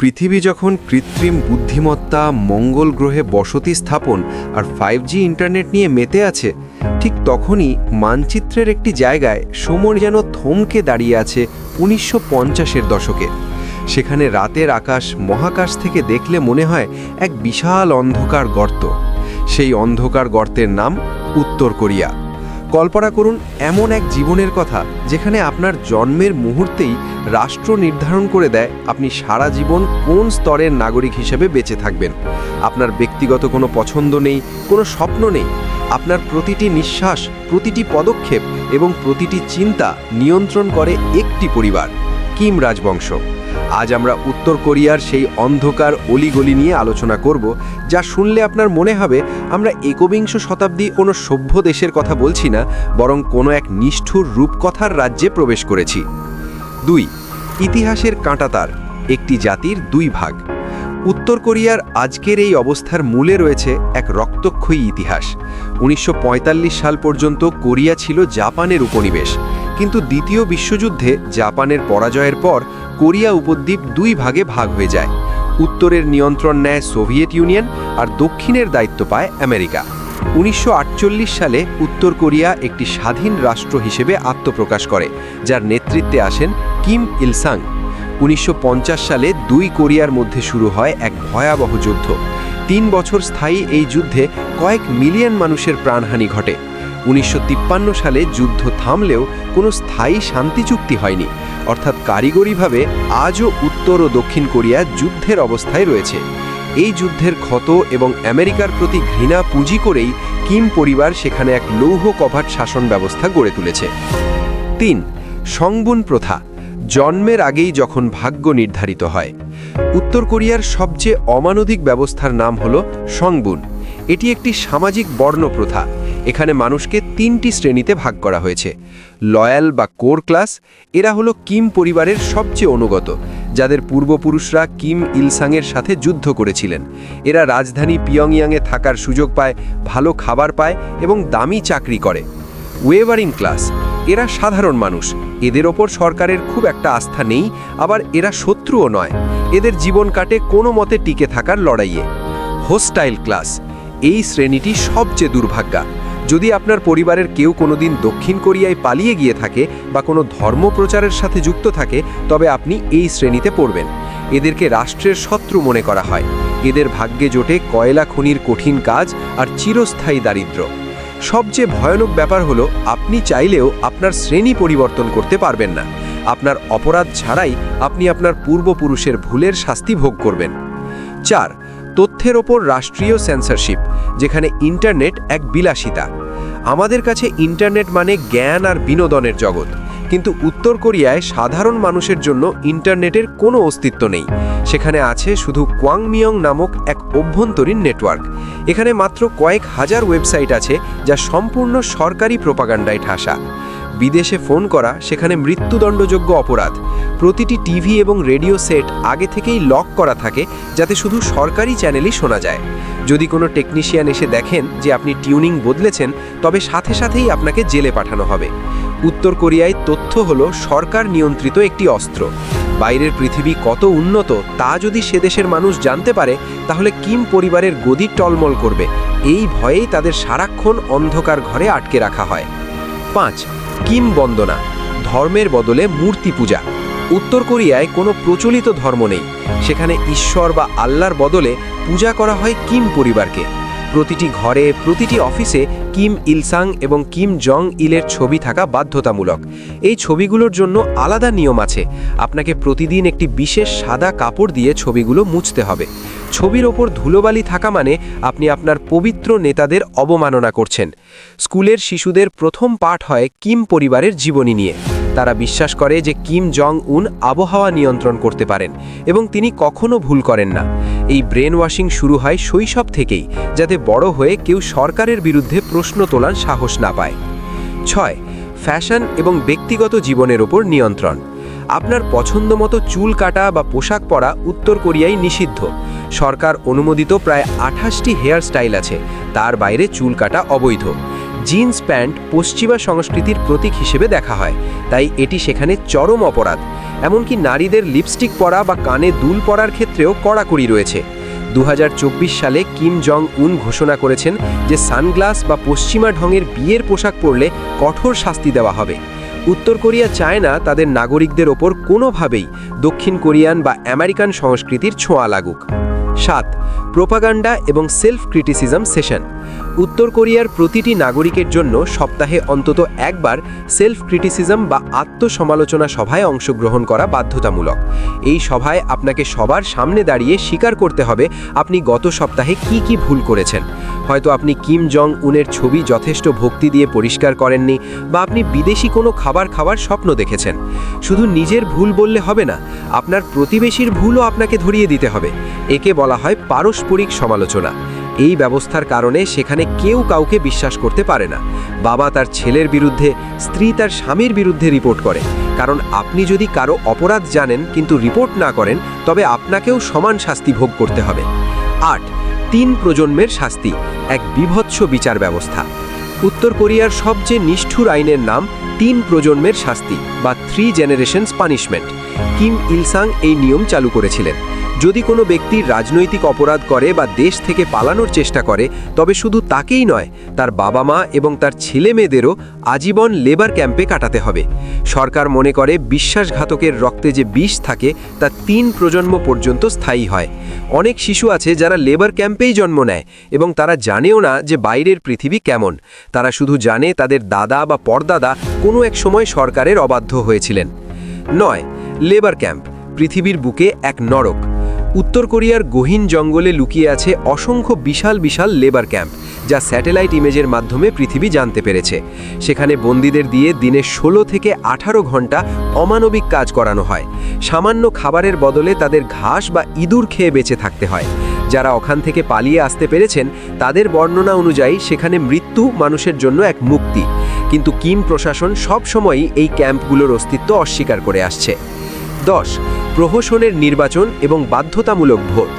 পৃথিবী যখন কৃত্রিম বুদ্ধিমত্তা, মঙ্গল গ্রহে বসতি স্থাপন আর ফাইভ জি ইন্টারনেট নিয়ে মেতে আছে, ঠিক তখনই মানচিত্রের একটি জায়গায় সময় যেন থমকে দাঁড়িয়ে আছে উনিশশো পঞ্চাশের দশকে। সেখানে রাতের আকাশ মহাকাশ থেকে দেখলে মনে হয় এক বিশাল অন্ধকার গর্ত। সেই অন্ধকার গর্তের নাম উত্তর কোরিয়া। কল্পনা করুন, এমন এক জীবনের কথা যেখানে আপনার জন্মের মুহূর্তেই রাষ্ট্র নির্ধারণ করে দেয় আপনি সারা জীবন কোন স্তরের নাগরিক হিসেবে বেঁচে থাকবেন। আপনার ব্যক্তিগত কোনো পছন্দ নেই, কোনো স্বপ্ন নেই। আপনার প্রতিটি নিঃশ্বাস, প্রতিটি পদক্ষেপ এবং প্রতিটি চিন্তা নিয়ন্ত্রণ করে একটি পরিবার। কিম রাজবংশ। আজ আমরা উত্তর কোরিয়ার সেই অন্ধকার অলিগলি নিয়ে আলোচনা করব, যা শুনলে আপনার মনে হবে, আমরা একবিংশ শতাব্দী কোনো সভ্য দেশের কথা বলছি না, বরং কোনো এক নিষ্ঠুর রূপকথার রাজ্যে প্রবেশ করেছি। দুই, ইতিহাসের কাঁটাতার, একটি জাতির দুই ভাগ। উত্তর কোরিয়ার আজকের এই অবস্থার মূলে রয়েছে এক রক্তক্ষয়ী ইতিহাস। উনিশশো পঁয়তাল্লিশ সাল পর্যন্ত কোরিয়া ছিল জাপানের উপনিবেশ। কিন্তু দ্বিতীয় বিশ্বযুদ্ধে জাপানের পরাজয়ের পর কোরিয়া উপদ্বীপ দুই ভাগে ভাগ হয়ে যায়। উত্তরের নিয়ন্ত্রণ নেয় সোভিয়েত ইউনিয়ন আর দক্ষিণের দায়িত্ব পায় আমেরিকা। উনিশশো আটচল্লিশ সালে উত্তর কোরিয়া একটি স্বাধীন রাষ্ট্র হিসেবে আত্মপ্রকাশ করে, যার নেতৃত্বে আসেন কিম ইলসাং। উনিশশো পঞ্চাশ সালে দুই কোরিয়ার মধ্যে শুরু হয় এক ভয়াবহ যুদ্ধ। তিন বছর স্থায়ী এই যুদ্ধে কয়েক মিলিয়ন মানুষের প্রাণহানি ঘটে। উনিশশো তিপ্পান্ন সালে যুদ্ধ থামলেও কোনো স্থায়ী শান্তি চুক্তি হয়নি। অর্থাৎ কারিগরিভাবে আজও উত্তর ও দক্ষিণ কোরিয়া যুদ্ধের অবস্থায় রয়েছে। এই যুদ্ধের ক্ষত এবং আমেরিকার প্রতি ঘৃণা পুঁজি করেই কিম পরিবার সেখানে এক লৌহ কভাট শাসন ব্যবস্থা গড়ে তুলেছে। তিন, সংবুন প্রথা। জন্মের আগেই যখন ভাগ্য নির্ধারিত হয়, উত্তর কোরিয়ার সবচেয়ে অমানবিক ব্যবস্থার নাম হল সংবুন। এটি একটি সামাজিক বর্ণ প্রথা। এখানে মানুষকে তিনটি শ্রেণীতে ভাগ করা হয়েছে। লয়াল বা কোর ক্লাস, এরা হলো কিম পরিবারের সবচেয়ে অনুগত, যাদের পূর্বপুরুষরা কিম ইলসাংয়ের সাথে যুদ্ধ করেছিলেন। এরা রাজধানী পিয়ংইয়াংয়ে থাকার সুযোগ পায়, ভালো খাবার পায় এবং দামি চাকরি করে। ওয়েভারিং ক্লাস, এরা সাধারণ মানুষ এদের ওপর সরকারের খুব একটা আস্থা নেই, আবার এরা শত্রুও নয়। এদের জীবন কাটে কোনো মতে টিকে থাকার লড়াইয়ে। হোস্টাইল ক্লাস, এই শ্রেণীটি সবচেয়ে দুর্ভাগ্যা। যদি আপনার পরিবারের কেউ কোনোদিন দক্ষিণ কোরিয়ায় পালিয়ে গিয়ে থাকে বা কোনো ধর্ম প্রচারের সাথে যুক্ত থাকে, তবে আপনি এই শ্রেণীতে পড়বেন। এদেরকে রাষ্ট্রের শত্রু মনে করা হয়। এদের ভাগ্যে জোটে কয়লা খনির কঠিন কাজ আর চিরস্থায়ী দারিদ্র্য। সবচেয়ে ভয়ানক ব্যাপার হলো, আপনি চাইলেও আপনার শ্রেণি পরিবর্তন করতে পারবেন না। আপনার অপরাধ ছাড়াই আপনি আপনার পূর্বপুরুষের ভুলের শাস্তি ভোগ করবেন। চার, তথ্যের ওপর রাষ্ট্রীয় সেন্সরশিপ যেখানে ইন্টারনেট এক বিলাসিতা। আমাদের কাছে ইন্টারনেট মানে জ্ঞান আর বিনোদনের জগৎ। কিন্তু উত্তর কোরিয়ায় সাধারণ মানুষের জন্য ইন্টারনেটের কোনো অস্তিত্ব নেই। সেখানে আছে শুধু কোয়াংমিয়ং নামক এক অভ্যন্তরীণ নেটওয়ার্ক। এখানে মাত্র কয়েক হাজার ওয়েবসাইট আছে যা সম্পূর্ণ সরকারি প্রোপাগান্ডায় ঠাসা। বিদেশে ফোন করা সেখানে মৃত্যুদণ্ডযোগ্য অপরাধ। প্রতিটি টিভি এবং রেডিও সেট আগে থেকেই লক করা থাকে যাতে শুধু সরকারি চ্যানেলই শোনা যায়। যদি কোনো টেকনিশিয়ান এসে দেখেন যে আপনি টিউনিং বদলেছেন, তবে সাথে সাথেই আপনাকে জেলে পাঠানো হবে। উত্তর কোরিয়ায় তথ্য হল, সরকার নিয়ন্ত্রিত একটি অস্ত্র। বাইরের পৃথিবী কত উন্নত তা যদি সে দেশের মানুষ জানতে পারে, তাহলে কিম পরিবারের গদি টলমল করবে। এই ভয়েই তাদের সারাক্ষণ অন্ধকার ঘরে আটকে রাখা হয়। পাঁচ, কিম বন্দনা। ধর্মের বদলে মূর্তি পূজা। উত্তর কোরিয়ায় কোনো প্রচলিত ধর্ম নেই। সেখানে ঈশ্বর বা আল্লাহর বদলে পূজা করা হয় কিম পরিবারকে। প্রতিটি ঘরে, প্রতিটি অফিসে কিম ইলসাং এবং কিম জং ইলের ছবি থাকা বাধ্যতামূলক। এই ছবিগুলোর জন্য আলাদা নিয়ম আছে। আপনাকে প্রতিদিন একটি বিশেষ সাদা কাপড় দিয়ে ছবিগুলো মুছতে হবে। ছবির ওপর ধুলোবালি থাকা মানে আপনি আপনার পবিত্র নেতাদের অবমাননা করছেন। স্কুলের শিশুদের প্রথম পাঠ হয় কিম পরিবারের জীবনী নিয়ে। তারা বিশ্বাস করে যে কিম জং উন আবহাওয়া নিয়ন্ত্রণ করতে পারেন এবং তিনি কখনো ভুল করেন না। এই ব্রেন ওয়াশিং শুরু হয় শৈশব থেকেই, যাতে বড় হয়ে কেউ সরকারের বিরুদ্ধে প্রশ্ন তোলার সাহস না পায়। ছয়, ফ্যাশন এবং ব্যক্তিগত জীবনের ওপর নিয়ন্ত্রণ। আপনার পছন্দ মতো চুল কাটা বা পোশাক পরা উত্তর কোরিয়ায় নিষিদ্ধ। সরকার অনুমোদিত প্রায় আঠাশটি হেয়ার স্টাইল আছে, তার বাইরে চুল কাটা অবৈধ। জিন্স প্যান্ট পশ্চিমা সংস্কৃতির প্রতীক হিসেবে দেখা হয়। তাই এটি সেখানে চরম অপরাধ। এমনকি নারীদের লিপস্টিক পরা বা কানে দুল পরার ক্ষেত্রেও কড়াকড়ি রয়েছে। দু হাজার চব্বিশ সালে কিম জং উন ঘোষণা করেছেন যে সানগ্লাস বা পশ্চিমা ঢঙের বিয়ের পোশাক পরলে কঠোর শাস্তি দেওয়া হবে। উত্তর কোরিয়া চায় না তাদের নাগরিকদের ওপর কোনোভাবেই দক্ষিণ কোরিয়ান বা আমেরিকান সংস্কৃতির ছোঁয়া লাগুক। সাত, প্রোপাগান্ডা এবং সেলফ ক্রিটিসিজম সেশন। উত্তর কোরিয়ার প্রতিটি নাগরিকের জন্য সপ্তাহে অন্তত একবার সেলফ ক্রিটিসিজম বা আত্মসমালোচনা সভায় অংশগ্রহণ করা বাধ্যতামূলক। এই সভায় আপনাকে সবার সামনে দাঁড়িয়ে স্বীকার করতে হবে আপনি গত সপ্তাহে কি কি ভুল করেছেন। হয়তো আপনি কিম জং উনের ছবি যথেষ্ট ভক্তি দিয়ে পরিষ্কার করেননি বা আপনি বিদেশি কোনো খাবার খাওয়ার স্বপ্ন দেখেছেন। শুধু নিজের ভুল বললে হবে না, আপনার প্রতিবেশীর ভুলও আপনাকে ধরিয়ে দিতে হবে। একে বলা হয় পারস্পরিক সমালোচনা। এই ব্যবস্থার কারণে সেখানে কেউ কাউকে বিশ্বাস করতে পারে না। বাবা তার ছেলের বিরুদ্ধে, স্ত্রী তার স্বামীর বিরুদ্ধে রিপোর্ট করে। কারণ আপনি যদি কারও অপরাধ জানেন কিন্তু রিপোর্ট না করেন, তবে আপনাকেও সমান শাস্তি ভোগ করতে হবে। আট তিন প্রজন্মের শাস্তি, এক বিভৎস বিচার ব্যবস্থা। উত্তর কোরিয়ার সবচেয়ে নিষ্ঠুর আইনের নাম তিন প্রজন্মের শাস্তি বা three generations punishment Kim Il Sung এই নিয়ম চালু করেছিলেন। যদি কোনো ব্যক্তি রাজনৈতিক অপরাধ করে বা দেশ থেকে পালানোর চেষ্টা করে, তবে শুধু তাকেই নয়, তার বাবা মা এবং তার ছেলে মেয়েদেরও আজীবন লেবার ক্যাম্পে কাটাতে হবে। সরকার মনে করে বিশ্বাসঘাতকের রক্তে যে বিষ থাকে, তা তিন প্রজন্ম পর্যন্ত স্থায়ী হয়। অনেক শিশু আছে যারা লেবার ক্যাম্পেই জন্ম নেয় এবং তারা জানেও না যে বাইরের পৃথিবী কেমন। তারা শুধু জানে তাদের দাদা বা পরদাদা কোনো এক সময় সরকারের অবাধ্য হয়েছিলেন। নয়, লেবার ক্যাম্প, পৃথিবীর বুকে এক নরক। উত্তর কোরিয়ার গহীন জঙ্গলে লুকিয়ে আছে অসংখ্য বিশাল বিশাল লেবার ক্যাম্প, যা স্যাটেলাইট ইমেজের মাধ্যমে পৃথিবী জানতে পেরেছে। সেখানে বন্দীদের দিয়ে দিনে ষোলো থেকে আঠারো ঘণ্টা অমানবিক কাজ করানো হয়। সামান্য খাবারের বদলে তাদের ঘাস বা ইঁদুর খেয়ে বেঁচে থাকতে হয়। যারা ওখান থেকে পালিয়ে আসতে পেরেছেন, তাদের বর্ণনা অনুযায়ী সেখানে মৃত্যু মানুষের জন্য এক মুক্তি। কিন্তু কিম প্রশাসন সবসময়ই এই ক্যাম্পগুলোর অস্তিত্ব অস্বীকার করে আসছে। দশ, প্রহসনের নির্বাচন এবং বাধ্যতামূলক ভোট।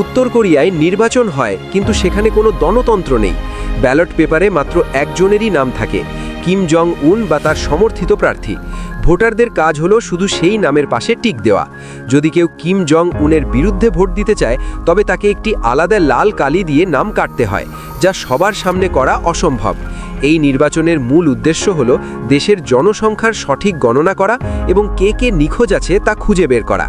উত্তর কোরিয়ায় নির্বাচন হয়, কিন্তু সেখানে কোনো দনতন্ত্র নেই। ব্যালট পেপারে মাত্র একজনেরই নাম থাকে, কিম জং উন বা তার সমর্থিত প্রার্থী। ভোটারদের কাজ হলো শুধু সেই নামের পাশে টিক দেওয়া। যদি কেউ কিম জং উনের বিরুদ্ধে ভোট দিতে চায়, তবে তাকে একটি আলাদা লাল কালি দিয়ে নাম কাটতে হয়, যা সবার সামনে করা অসম্ভব। এই নির্বাচনের মূল উদ্দেশ্য হল দেশের জনসংখ্যার সঠিক গণনা করা এবং কে কে নিখোঁজ আছে তা খুঁজে বের করা।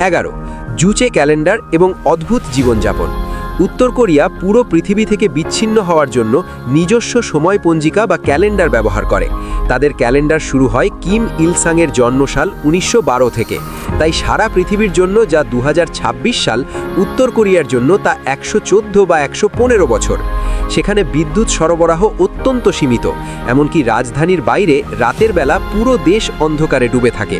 এগারো, জুচে ক্যালেন্ডার এবং অদ্ভুত জীবনযাপন। উত্তর কোরিয়া পুরো পৃথিবী থেকে বিচ্ছিন্ন হওয়ার জন্য নিজস্ব সময় পঞ্জিকা বা ক্যালেন্ডার ব্যবহার করে। তাদের ক্যালেন্ডার শুরু হয় কিম ইলসাংয়ের জন্মসাল উনিশশো বারো থেকে। তাই সারা পৃথিবীর জন্য যা দু হাজার ছাব্বিশ সাল, উত্তর কোরিয়ার জন্য তা একশো চোদ্দ বা একশো পনেরো বছর। সেখানে বিদ্যুৎ সরবরাহ অত্যন্ত সীমিত, এমনকি রাজধানীর বাইরে রাতের বেলা পুরো দেশ অন্ধকারে ডুবে থাকে।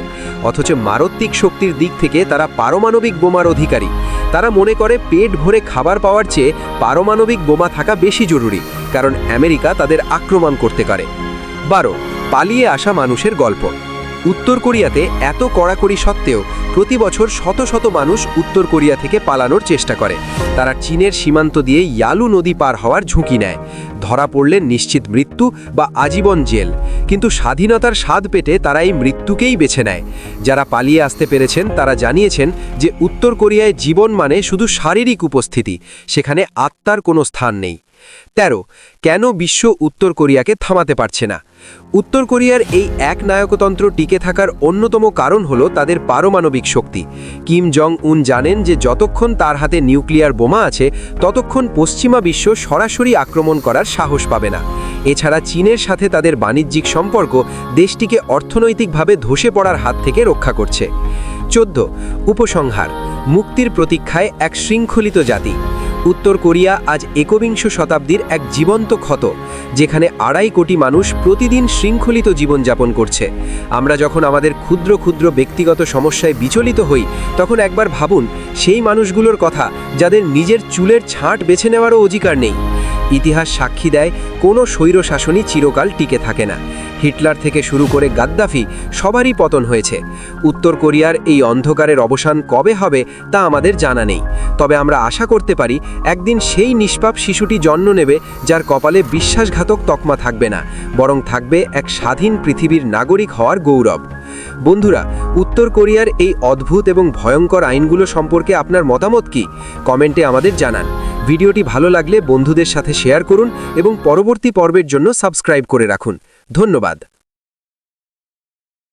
অথচ মারত্বিক শক্তির দিক থেকে তারা পারমাণবিক বোমার অধিকারী। তারা মনে করে পেট ভরে খাবার পাওয়ার চেয়ে পারমাণবিক বোমা থাকা বেশি জরুরি, কারণ আমেরিকা তাদের আক্রমণ করতে পারে। বারো, পালিয়ে আসা মানুষের গল্প। উত্তর কোরিয়াতে এত কড়াকড়ি সত্ত্বেও প্রতি বছর শত শত মানুষ উত্তর কোরিয়া থেকে পালানোর চেষ্টা করে। তারা চীনের সীমান্ত দিয়ে ইয়ালু নদী পার হওয়ার ঝুঁকি নেয়। ধরা পড়লে নিশ্চিত মৃত্যু বা আজীবন জেল। কিন্তু স্বাধীনতার স্বাদ পেটে তারা এই মৃত্যুকেই বেছে নেয়। যারা পালিয়ে আসতে পেরেছেন, তারা জানিয়েছেন যে উত্তর কোরিয়ায় জীবন মানে শুধু শারীরিক উপস্থিতি। সেখানে আত্মার কোনো স্থান নেই। তেরো, কেন বিশ্ব উত্তর কোরিয়াকে থামাতে পারছে না? উত্তর কোরিয়ার এই এক নায়কতন্ত্র টিকে থাকার অন্যতম কারণ হল তাদের পারমাণবিক শক্তি। কিম জং উন জানেন যে যতক্ষণ তার হাতে নিউক্লিয়ার বোমা আছে, ততক্ষণ পশ্চিমা বিশ্ব সরাসরি আক্রমণ করার সাহস পাবে না। এছাড়া চীনের সাথে তাদের বাণিজ্যিক সম্পর্ক দেশটিকে অর্থনৈতিকভাবে ধসে পড়ার হাত থেকে রক্ষা করছে। চোদ্দ, উপসংহার, মুক্তির প্রতীক্ষায় এক শৃঙ্খলিত জাতি। উত্তর কোরিয়া আজ একবিংশ শতাব্দীর এক জীবন্ত ক্ষত, যেখানে আড়াই কোটি মানুষ প্রতিদিন শৃঙ্খলিত জীবনযাপন করছে। আমরা যখন আমাদের ক্ষুদ্র ক্ষুদ্র ব্যক্তিগত সমস্যায় বিচলিত হই, তখন একবার ভাবুন, সেই মানুষগুলোর কথা, যাদের নিজের চুলের ছাঁট বেছে নেওয়ারও অধিকার নেই। ইতিহাস সাক্ষী দেয়, কোনো স্বৈর শাসনই চিরকাল টিকে থাকে না। হিটলার থেকে শুরু করে গাদ্দাফি সবারই পতন হয়েছে। উত্তর কোরিয়ার এই অন্ধকারের অবসান কবে হবে তা আমাদের জানা নেই। তবে আমরা আশা করতে পারি, একদিন সেই নিষ্পাপ শিশুটি জন্ম নেবে যার কপালে বিশ্বাসঘাতক তকমা থাকবে না, বরং থাকবে এক স্বাধীন পৃথিবীর নাগরিক হওয়ার গৌরব। বন্ধুরা, উত্তর কোরিয়ার এই অদ্ভুত এবং ভয়ঙ্কর আইনগুলো সম্পর্কে আপনার মতামত কি? কমেন্টে আমাদের জানান। ভিডিওটি ভালো লাগলে বন্ধুদের সাথে শেয়ার করুন এবং পরবর্তী পর্বের জন্য সাবস্ক্রাইব করে রাখুন। ধন্যবাদ।